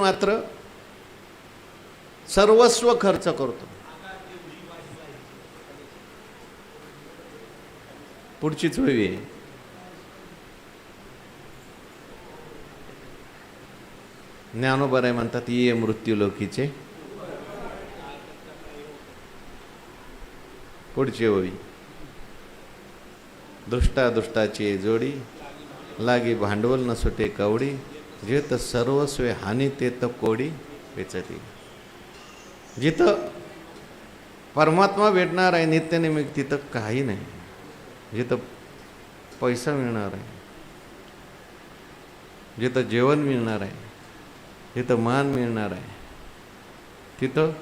मात्र सर्वस्व खर्च करतो. पुढचीच वेळी आहे. ज्ञानोबराय म्हणतात ये मृत्यू लोकीचे पुढची दुष्टा दुष्टाची जोडी लागी भांडवल न सुटे कवडी. जिथं सर्वस्वे हानी ते तर कोडी वेचती. जिथं परमात्मा भेटणार आहे नित्यनिमित्त तिथं काही नाही. जिथं पैसा मिळणार आहे जिथं जेवण मिळणार आहे जिथं मान मिळणार आहे तिथं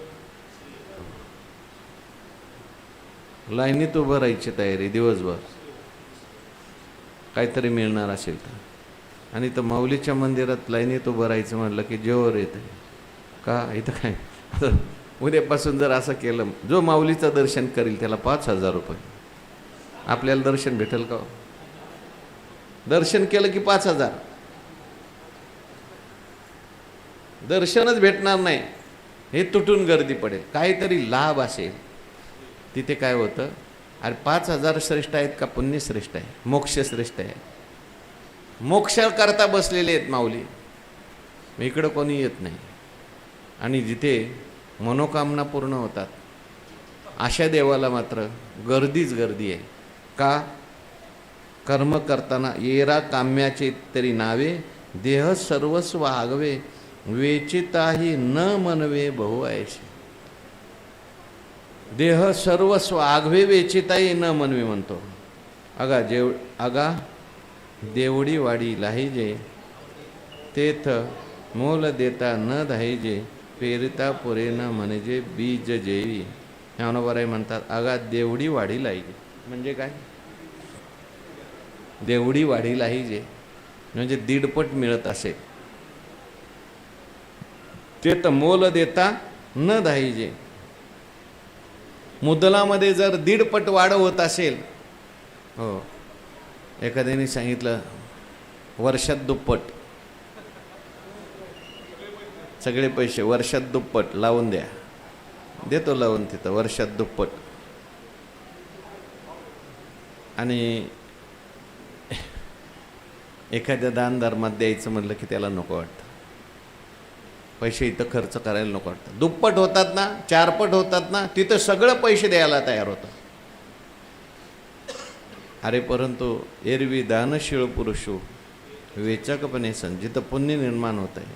लाईनीत उभं राहायची तयारी दिवसभर. काहीतरी मिळणार असेल तर. आणि तर माऊलीच्या मंदिरात लाईनीत उभं राहायचं म्हटलं की जेवर येतं. का? इथं काय? उद्यापासून जर असं केलं जो माऊलीचं दर्शन करील त्याला पाच हजार रुपये. आपल्याला दर्शन भेटेल का हो? दर्शन केलं की पाच हजार. दर्शनच भेटणार नाही. हे तुटून गर्दी पडेल. काहीतरी लाभ असेल. तिथे काय होतं? अरे पाच हजार श्रेष्ठ आहेत का? पुण्य श्रेष्ठ आहे. मोक्ष श्रेष्ठ आहे. मोक्ष करता बसलेले आहेत माऊली. इकडं कोणी येत नाही. आणि जिथे मनोकामना पूर्ण होतात अशा देवाला मात्र गर्दीच गर्दी आहे. का? कर्म करताना येरा काम्याचे तरी नावे देह सर्वस्व आगवे वेचिताही न मनवे बहु ऐशी देह सर्वस्व आगवे वेचिताही न मनवे म्हणतो. अगा जेव अगा देवडी वाडी लाहिजे तेथ मोल देता न धाईजे पेरिता पुरे न म्हणजे बीज जेवी. ज्ञानोबराई म्हणतात अगा देवडी वाढी लाहिजे. म्हणजे काय? देवडी वाढी लाहिजे. म्हणजे दीडपट मिळत असे. ते तर मोल देता न धाईजे मुदलामध्ये जर दीडपट वाढ होत असेल हो एखाद्याने सांगितलं वर्षात दुप्पट. सगळे पैसे वर्षात दुप्पट लावून द्या. देतो लावून तिथं वर्षात दुप्पट. आणि एखाद्या दान धर्मात द्यायचं म्हटलं की त्याला नको वाटतं. पैसे इथं खर्च करायला नको वाटतं. दुप्पट होतात ना चारपट होतात ना तिथं सगळं पैसे द्यायला तयार होतं अरे परंतु एरवी दानशीळ पुरुषो वेचकपणे संजित जिथं पुण्य निर्माण होत आहे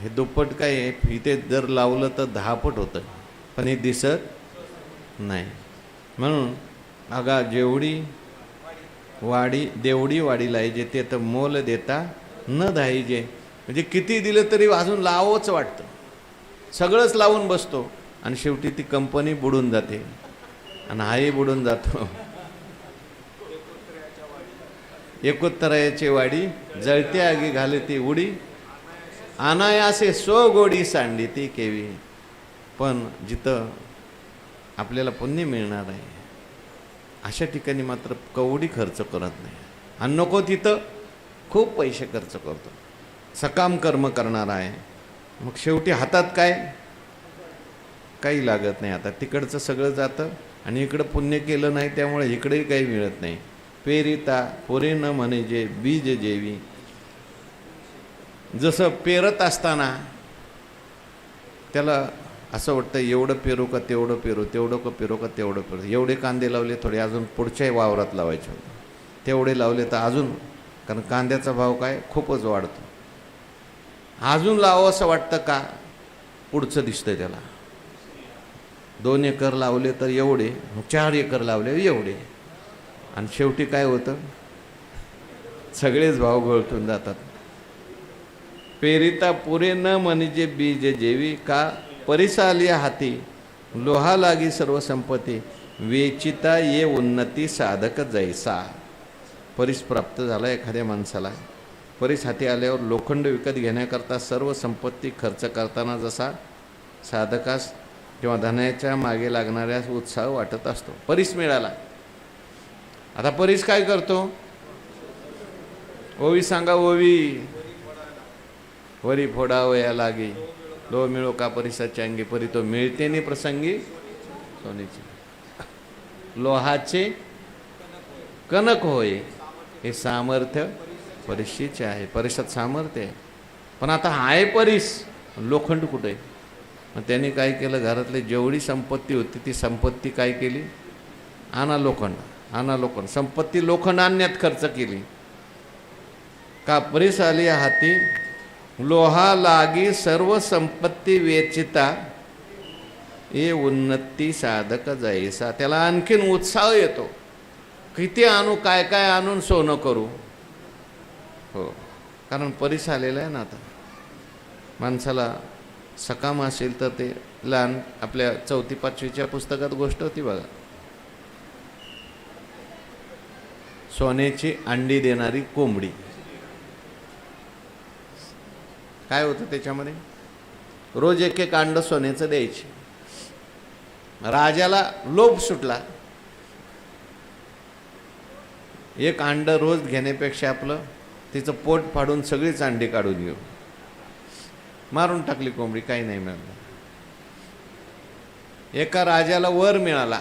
हे दुप्पट काय आहे? इथे जर लावलं तर दहापट होतं पण हे दिसत नाही. म्हणून अगा जेवढी वाडी देवडी वाडीला आहे जे ते तर मोल देता न धाईजे म्हणजे किती दिलं तरी अजून लावंच वाटतं. सगळंच लावून बसतो. आणि शेवटी ती कंपनी बुडून जाते. आणि हाही बुडून जातो. एकोत्तरायाची वाडी जळत्या आगी घालती उडी अनायासे सो गोडी सांडी ती केवी. पण जिथं आपल्याला पुण्य मिळणार आहे अशा ठिकाणी मात्र कवडी खर्च करत नाही. आणि नको तिथं खूप पैसे खर्च करतो. सकाम कर्म करणार आहे. मग शेवटी हातात काय? काही लागत नाही. आता तिकडचं सगळं जातं आणि इकडं पुण्य केलं नाही त्यामुळे इकडेही काही मिळत नाही. पेरिता पोरे न म्हणे जे बीज जेवी. जसं पेरत असताना त्याला असं वाटतं एवढं पेरू का तेवढं पेरू तेवढं का पेरू का तेवढं पेरू. एवढे कांदे लावले थोडे अजून पुढच्याही वावरात लावायचे होते. तेवढे लावले तर अजून कारण कांद्याचा भाव काय खूपच वाढतो. अजून लावं असं वाटतं का? पुढचं दिसतंय त्याला. दोन एकर लावले तर एवढे चार एकर लावले एवढे. आणि शेवटी काय होतं? सगळेच भाव गळतून जातात. पेरिता पुरे न म्हणजे बीज जेवी का परिसालिया हाती लोहा लागी सर्व संपत्ती वेचिता ये उन्नती साधक जैसा. परीस प्राप्त झाला एखाद्या माणसाला. परीस हाती आल्यावर लोखंड विकत घेण्याकरता सर्व संपत्ती खर्च करताना जसा साधकास किंवा धनाच्या मागे लागणाऱ्या उत्साह वाटत असतो. परीस मिळाला. आता परीस काय करतो? ओवी सांगा ओवी. वरी फोडावया लागे. लो मिळो का परिसाच्या अंगी परी तो मिळते नाही प्रसंगी? सोनेची. लोहाचे कनक होय. हे सामर्थ्य परीक्षेचे आहे. परीक्षात सामर्थ्य आहे. पण आता आहे परीस. लोखंड कुठे? मग त्यांनी काय केलं? घरातली जेवढी संपत्ती होती ती संपत्ती काय केली? आणा लोखंड. आणा लोखंड संपत्ती लोखंड आणण्यात खर्च केली. कापरीस आली हाती? लोहा लागी सर्व संपत्ती वेचिता. हे उन्नती साधक जाईसा त्याला आणखीन उत्साह येतो. किती आणू काय काय आणून सोनं करू? हो. कारण परीस आलेला आहे ना आता. माणसाला सकाम असेल तर ते लहान आपल्या चौथी पाचवीच्या पुस्तकात गोष्ट होती बघा. सोन्याची अंडी देणारी कोंबडी. काय होतं त्याच्यामध्ये? रोज एक एक अंड सोन्याचं द्यायचे. राजाला लोभ सुटला. एक अंड रोज घेण्यापेक्षा आपलं तिचं पोट फाडून सगळीच अंडी काढून घेऊ. मारून टाकली कोंबडी काही नाही मिळालं. एका राजाला वर मिळाला.